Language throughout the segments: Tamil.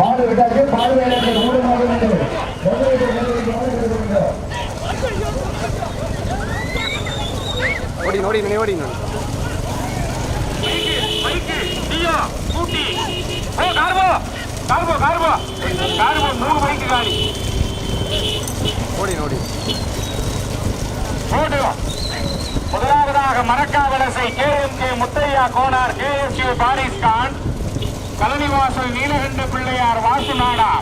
மாடு விட்டாச்சு கார்போ கார்போ மூணு பைக்கு காலி ஓடி ஓடி ஓடு முதலாவதாக மரக்காவலசை கேஎம்கே முத்தையா கோனார் கேஎஸ்யூ பாரிஸ் கான். கலனிவாசல் நீலகண்ட பிள்ளையார் வாசு நாடா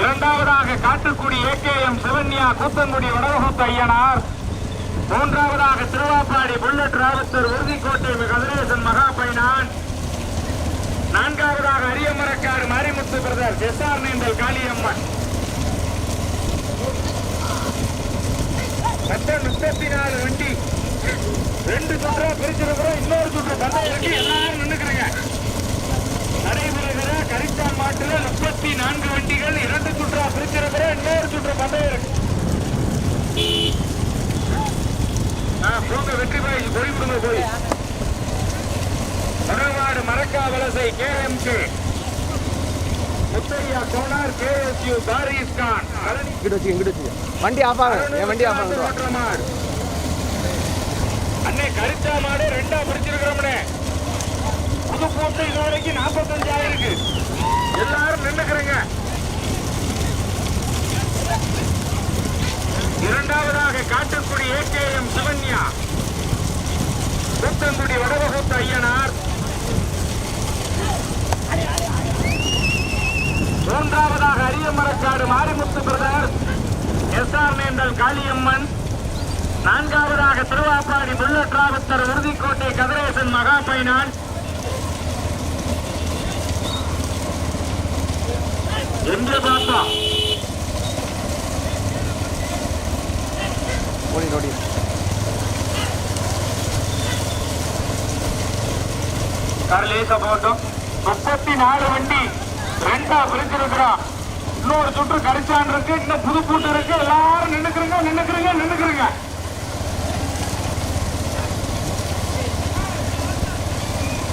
இரண்டாவதாக காட்டுக்குடி ஏகேஎம் சிவன்யா கூத்தங்குடி வடவகுத்த ஐயனார். மூன்றாவதாக திருவாப்பாடி புல்லட் ராவத்தூர் உறுதிக்கோட்டை கதிரேசன் மகாபைனான். நான்காவதாக அரியமரக்காடு மாரிமுத்து பிரதர் எஸ்ஆர் நீந்தல் காளியம்மன். மொத்தம் முப்பத்தி நாலு வண்டி. ரெண்டு சுற்றா பிரிச்சிருக்கிறோம் இன்னொரு சுற்று பந்தயம் இருக்கு எல்லாரும் நின்னுக்கிறீங்க. மாட்டுல முப்பத்தி நான்கு வண்டிகள் இரண்டு சுற்றா பிரிச்சிருக்கிறோம் இன்னொரு சுற்று பந்தயம் இருக்கு போங்க வெற்றி பாய் போய் விடுங்க போய். வடநாடு மரக்கா வலசை கேஎம்கே. முத்தையா கோனார் கேஎஸ்யூ தாரிஸ் கான். இங்கிட்டு இங்கிட்டு வண்டி ஆஃப் ஆகும் என் வண்டி ஆஃப் ஆகும் ஓட்டுற மாடு. அண்ணே கரிச்சா மாடு ரெண்டா பிரிச்சிருக்கிறோம்னே புது போட்டு இது வரைக்கும் நாற்பத்தஞ்சாயிரம் இருக்கு. எல்லாரும் நின்றுக்கிறீங்க இரண்டாவதாக காட்டுக்குடி ஏகேஎம் சிவன்யா. கூத்தங்குடி வடவகுத்த ஐயனார். மூன்றாவதாக Ariyamarakkadu Marimuthu brother. S R Nenthal Kaliamman. நான்காவதாக திருவாப்பாடி புல்லட் உறுதிக்கோட்டை கதிரேசன் மகாபைனான் எங்கே பாப்பா ஓடி ஓடி. கரலேச போட்டோம் முப்பத்தி நாலு வண்டி ரெண்டா பிரிச்சிருக்கிறோம் இன்னொரு சுற்று கரிச்சான் இருக்கு இன்னும் புது இருக்கு. எல்லாரும் நின்னுக்கிறீங்க நின்னுக்கிறீங்க நின்னுக்கிறீங்க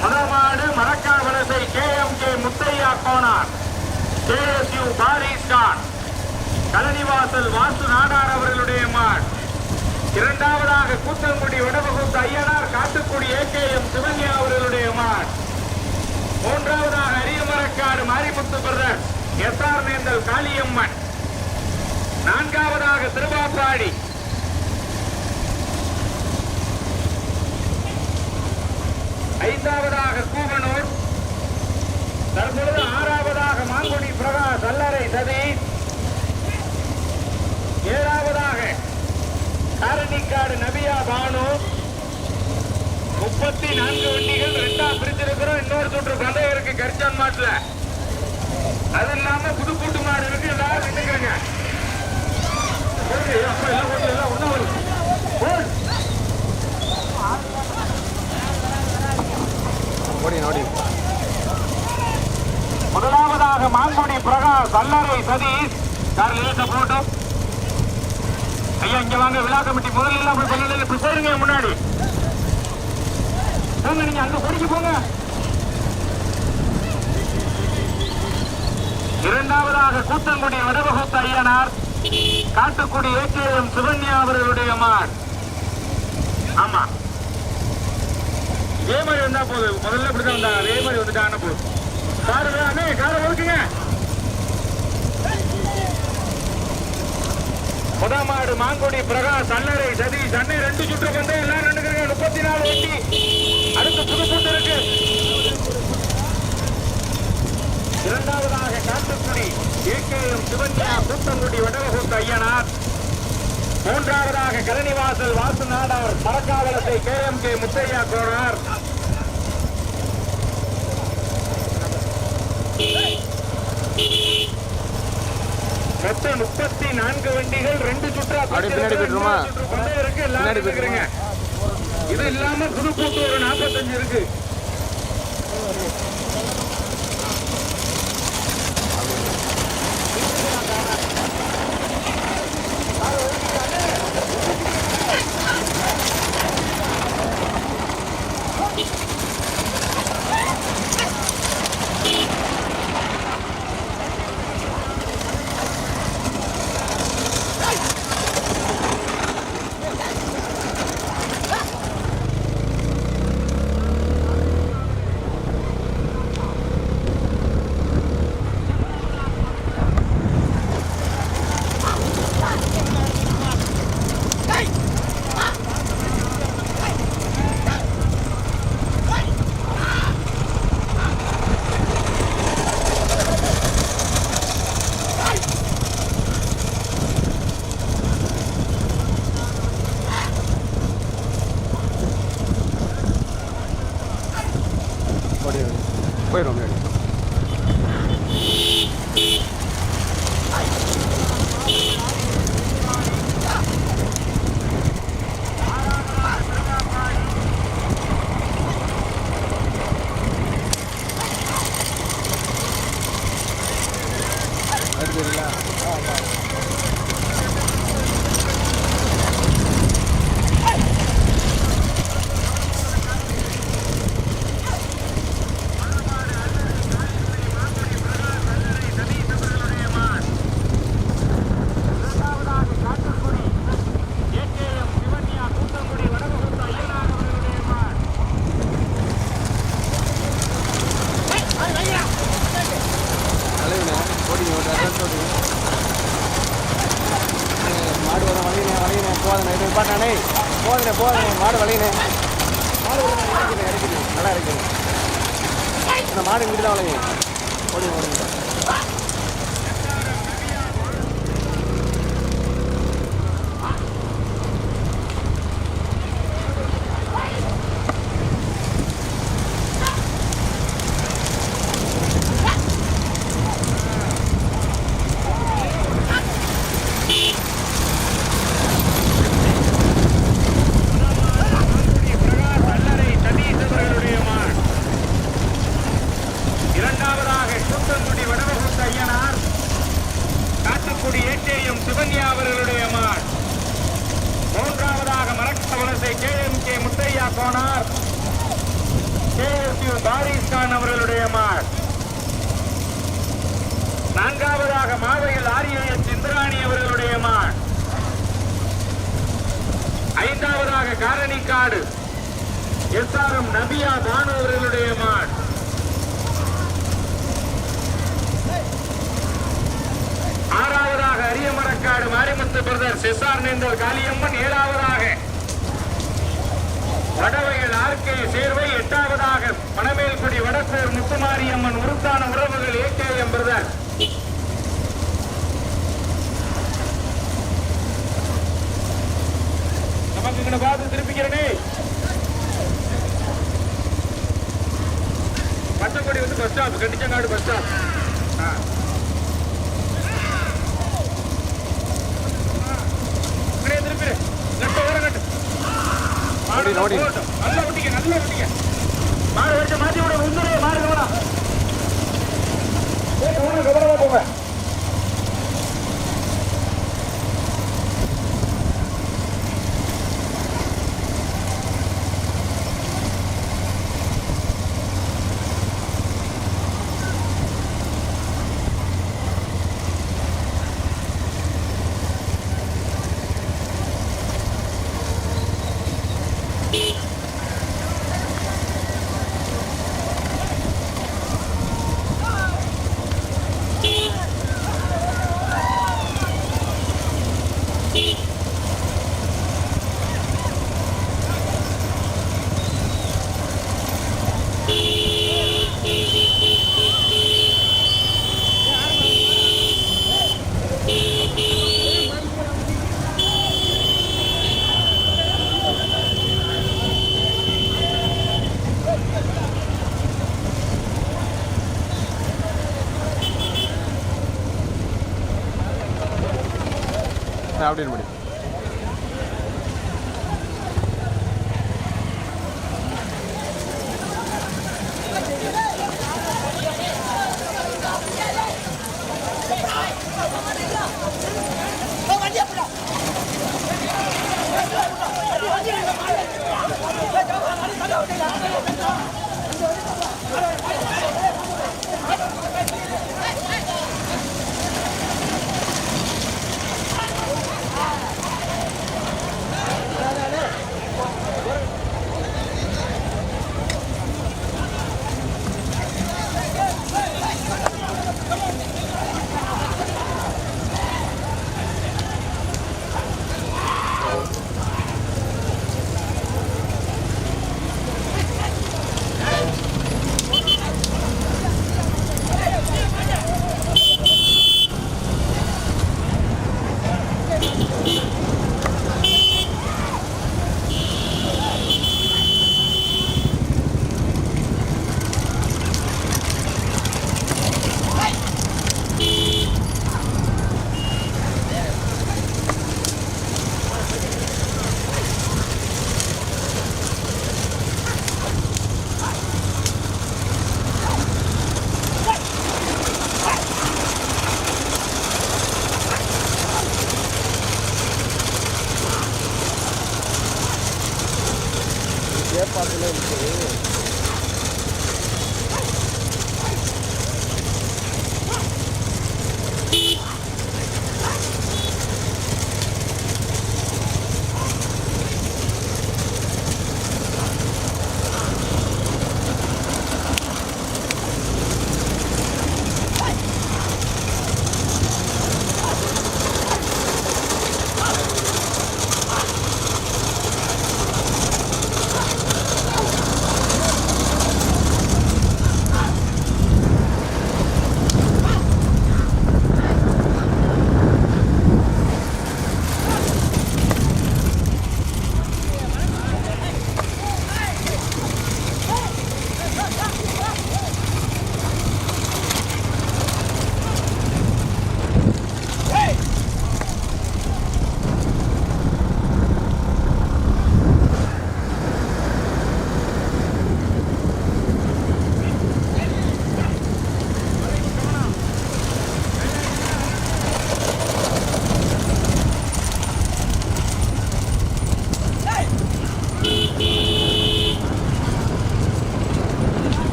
முதமாடு Marakkavalasai K M K Muthaiya Konar. KSU Paris Khan Kalanivasal Vasu Nadar அவர்களுடைய மான். இரண்டாவதாக Koothangudi வடபகுத்த Ayyanar Kattukudi A K M Sivanya அவர்களுடைய மான். மூன்றாவதாக Ariyamarakkadu Marimuthu brother S R Nenthal Kaliamman. நான்காவதாக திருவாப்பாடி. ஐந்தாவதாக கூவனூர். தற்பொழுது ஆறாவதாக மாங்குடி பிரகாஷ் அல்லறை சதீஷ் ஏழாவதாக காரணிக்காடு நபியா பானு முப்பத்தி நான்கு வண்டிகள் ரெண்டா பிரிச்சிருக்கிறோம் இன்னொரு சுற்று பந்தயம் இருக்கு கரிச்சான் மாட்டுல. அது இல்லாம புது கூட்டு மாடு இருக்கு. எல்லாரும் நின்னுக்கிறேங்க முதலாவதாக மாங்குடி பிரகாஷ் அல்லறை சதீஷ். கார் லேச போட்டோ? ஐயா இங்க வாங்க விழா கமிட்டி. முதல்ல எல்லாம் அப்படி சொல்லல இப்படி போடுங்க முன்னாடி. போங்க நீங்க அங்க பொடிக்கு போங்க. இரண்டாவதாக கூத்தங்குடி வடவகுத்த ஐயனார் காட்டுக்குடி ஏகேஎம் சுகன்யா அவர்களுடைய மாட் ஆமா. இதே மாதிரி வந்தா போதும். முதல்ல இப்படிதான் வந்தாங்க அதே மாதிரி வந்துட்டாங்கன்னா போதும். காரை அண்ணே காரை ஒதுக்குங்க. முதமாடு மாங்குடி பிரகாஷ் அண்ணரை சதீஷ் அண்ணே ரெண்டு சுற்று வந்து எல்லாரும் நின்னுக்கிறீங்க முப்பத்தி நாலு ஒட்டி அடுத்து புது சுற்று இருக்கு. இரண்டாவதாக காட்டுக்குடி ஏகேஎம் சிவன்யா கூத்தங்குடி வடவகுத்த ஐயனார். மூன்றாவதாக Karanivasal Vasu Nadar மரக்காவலத்தை K M K Muthaiya Konar. மொத்தம் முப்பத்தி நான்கு வண்டிகள் ரெண்டு சுற்றா அப்படியே பின்னாடி போயிட்டுருமா? பின்னாடி? இருக்கிறீங்க இது இல்லாம புது கூட்டு ஒரு நாற்பத்தஞ்சு இருக்கு மாடு இங்கிட்டு தான் வளங்க ஓடி. ஓடுங்க இரண்டாவதாக கூத்தங்குடி வடவகுத்த ஐயனார் காட்டுக்குடி ஏற்றேயும் சிவன்யா அவர்களுடைய மான் மூன்றாவதாக K M K Muthaiya Konar K S Khan அவர்களுடைய மார். நான்காவதாக மாவையில் ஆரியஎஸ் இந்திராணி அவர்களுடைய மான் ஐந்தாவதாக காரணிக்காடு எஸ் ஆர் எம் நபியா பானு அவர்களுடைய மான் ஆறாவதாக அரியமரக்காடு மாரிமுத்து பிரதர் செசார் நேந்தர் காளியம்மன் ஏழாவதாக. வடவையில் ஆர்கே சேர்வை எட்டாவதாக மணமேல்குடி வடக்கூர் முத்துமாரியம்மன் உருத்தான உறவுகள் ஏகே பிரதர் நமக்கு இங்க பார்த்து திருப்பிக்கிறனே. பச்சைக்கொடி வந்து bus stop Kandichankadu bus stop ஆ அப்படியே திருப்பிடு லெஃப்ட் ஓரம் கட்டு மாடு ஓடி, ஓடி. போகட்டும். நல்லா விட்டீங்க நல்லா விட்டீங்க மாடு வச்சு மாத்தி விட உந்துரு மாறு கவனம் போங்க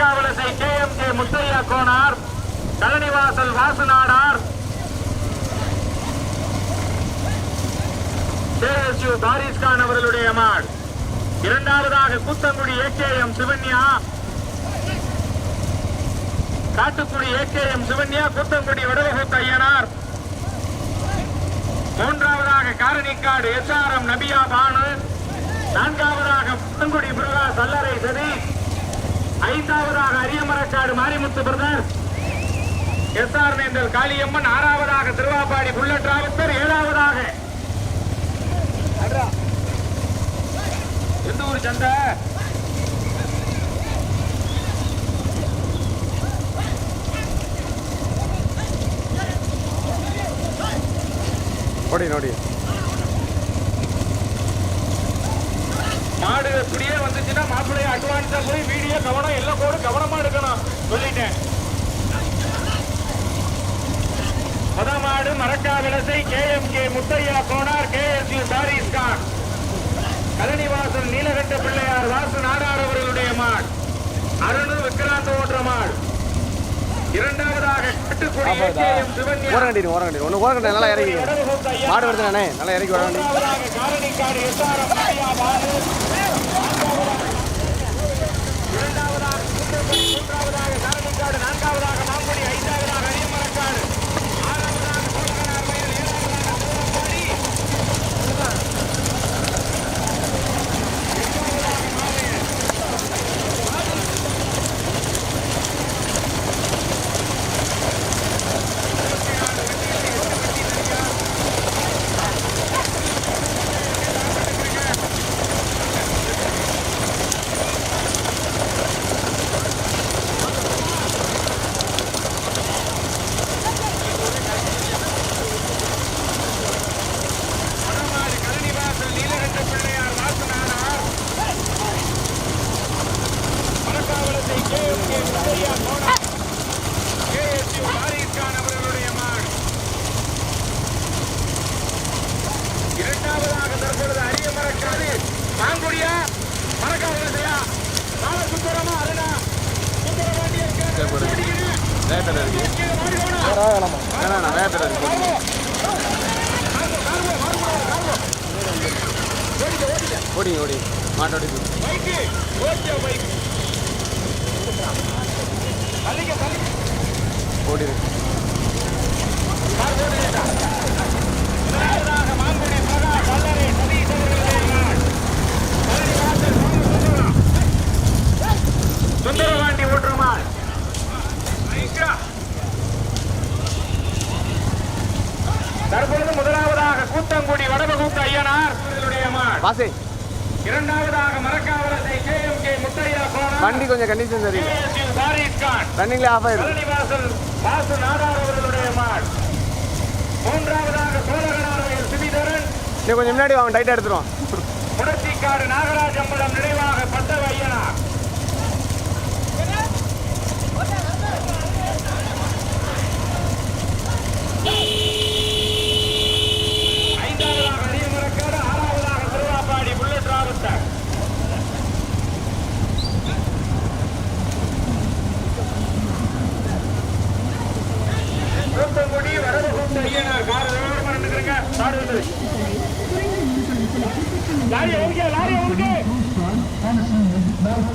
முதமாடு K M K Muthiah Konar Kazhanivasal வாசுநாடார் KSU பாரிஸ்கான் அவர்களுடைய மாடு. இரண்டாவதாக கூத்தங்குடி ஏகேஎம் சிவன்யா காட்டுக்குடி ஏகேஎம் சிவன்யா கூத்தங்குடி வடவகுத்த ஐயனார். மூன்றாவதாக காரணிக்காடு எஸ் ஆர் எம் நபியா பானு. நான்காவதாக புத்தங்குடி பிரகாஷ் சல்லரை சதீஷ். ஐந்தாவதாக அரியமரக்காடு மாரிமுத்து பிரதர். எஸ்ஆர் நேந்தல் காளியம்மன் ஆறாவதாக திருவாப்பாடி புல்லட் ராவத்தர் ஏழாவதாக. எந்த ஊர் சந்தை ஓடி நோடி. மாடு இப்படியே வந்துச்சுன்னா மாப்பிள்ளைய அட்வான்ஸா போய் வீடியோ கவனம் எல்லாம் கூட கவனமா எடுக்கணும். சொல்லிட்டேன். முத மாடு Marakkavalasai K M K Muthaiya Konar K S U saris Khan. Kalanivasal Neelakanda Pillaiyar Vasu Nadar அவர்களுடைய மாடு. அருணு விக்ராந்த் ஓட்டுற மாடு. இரண்டாவதாக ஓரம் கட்டிடு ஒன்று ஓரம் கட்டி நல்லா இறங்கி மாடு வருதுண்ணே நல்லா இறக்கி வர வேண்டி மூன்றாவதாக காரணிக்காடு எஸ்ஆர்எம் நபியா பாலு இரண்டாவதாக குன்றக்குடி, மூன்றாவதாக காரணிக்காடு நான்காவதாக மாங்குடி ஐந்தாவதாக அரியமரக்காடு ஆறாவதாக சோழகனார் வயல் ஏழாவதாக திருவம்பாடி வடமாடு கழனிவாசல் நீலகண்ட பிள்ளையார் வாசனானார் மரக்காவலத்தை K M K Muthaiya கோணா K S U Waris Khan அவர்களுடைய மாடு இரண்டாவதாக தற்பொழுது அரிய மரக்காடு மாங்குடியா அருணா இருக்கு. வேணாண்ணா வேப்பில் இருக்கு. ஓடி ஓடி. மாட்டோடி பைக்கு ஓகே பைக் தள்ளிக்க தள்ளி ஓடி முதலாவதாக மாங்குடி சுந்தரபாண்டி ஓட்டுமாள் தற்பொழுது முதலாவதாக கூத்தங்குடி வடபகுத்த ஐயனார். வாசே. இரண்டாவதாக மரக்காவலத்தை கே எம் கே முத்தையா கோணம் வண்டி கொஞ்சம் கண்டிஷன் சரி KSU பாரிஸ் கான் ரன்னிங்லேயே ஆஃப் ஆயிடும் பழனிவாசல் வாசு நாடார் அவர்களுடைய மாள் மூன்றாவதாக சோழகனார் கொஞ்சம் முன்னாடி அவன் டைட்டாக எடுத்துருவான். புரட்சிக்காடு நாகராஜம்பலம் நினைவாக பட்டவ ஐயனார் ஐந்தாவதாக அரியமரக்காடு ஆறாவதாக திருவாப்பாடி புல்லட் ராவத்தர் கூத்தங்குடி வரதகுண்ட ஐயனார் கார் விவரமா நின்றுக்கிறேங்க காடு வந்து லாரி ஓகே லாரி ஓகே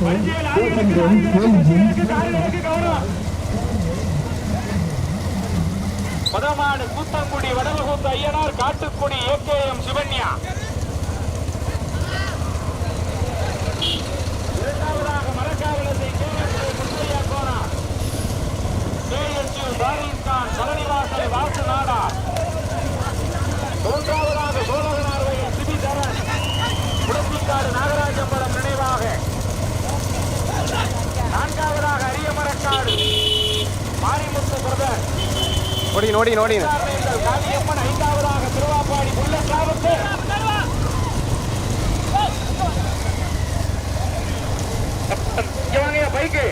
வண்டியை லாரி இருக்கு லாரி இருக்கு பஸ் இருக்கு கார் இருக்கு கவனம் பதமாடு கூத்தங்குடி வடவகுத்த ஐயனார் காட்டுக்குடி ஏகேஎம் சிவன்யா இரண்டாவதாக மரக்காவலத்தை கேஎஸ்ஏ முத்தையா கோனா கேஎஸ்யூ பாரிஸ் கான் பழனிவாசல் வாசு நாடா மூன்றாவதாக சோழகனார் வயல் சிபி தரன் குடத்திக்காடு நாகராஜம்பலம் நினைவாக நான்காவதாக அரியமரக்காடு மாரிமுத்து பிரதர் ஓடி ஓடி ஓடிங்க சார்ந்தேந்தல் காளியம்மன் ஐந்தாவதாக திருவாப்பாடி புல்லட் ராவத்து இங்க வாங்க பைக்கு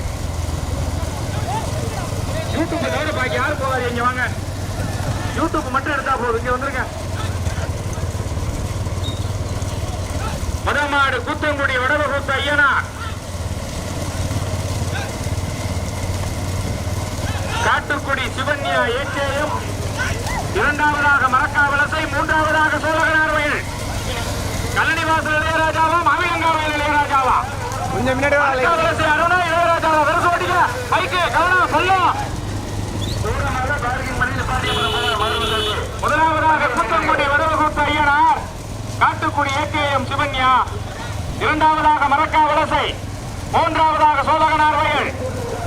தவிர பாக்கி இங்க வாங்க யூடியூப் மட்டும் எடுத்தா போதும் இங்க வந்துருங்க மதமாடு கூத்தங்குடி வடவகுத்த ஐயனார். காட்டுக்குடி சிவன்யா ஏகேஎம் இரண்டாவதாக மரக்கா வலசை மூன்றாவதாக சோழகனார் வயல் கல்லணிவாசல் இளையராஜாவா மாவிலங்காவையில் இளையராஜாவா கொஞ்சம் முன்னாடி வா மரக்கா வலசை அருணா இளையராஜாவா வெறும் ஓட்டிக்க பைக்கு கவனம் சொல்லும் முதலாவதாக கூத்தங்குடி வடவகுத்த ஐயனார் காட்டுக்குடி ஏகேஎம் சிவன்யா. இரண்டாவதாக மரக்கா வலசை மூன்றாவதாக சோழகனார் வயல்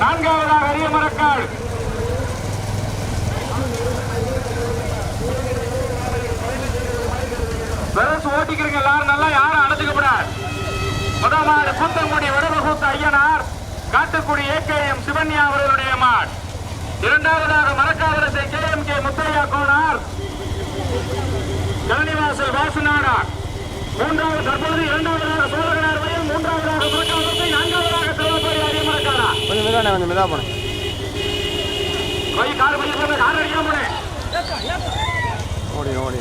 நான்காவதாக அரிய மரக்கால் பெருசு ஓட்டிக்கிறீங்க எல்லாரும் நல்லா யாரும் அழைச்சுக்கப்படாது முதலாவது கூத்தங்குடி வடவகுத்த ஐயனார் காட்டுக்குடி ஏகேஎம் சிவன்யா அவர்களுடைய மாட். இரண்டாவதாக Marakkavarasai K M K Muthiah Konar. Kalanivasal வாசுநாடார். மூன்றாவது தற்பொழுது இரண்டாவதாக சோழகனார் வயல் மூன்றாவதாக மரக்காவரசை நான்காவதாக செல்வப்படி அரிய மரக்காரா. கொஞ்சம் மெதுவாண்ணே கொஞ்சம் மெதுவாக போனேன். போய் கார் போன கார் அடிக்காம போனேன். ஓடி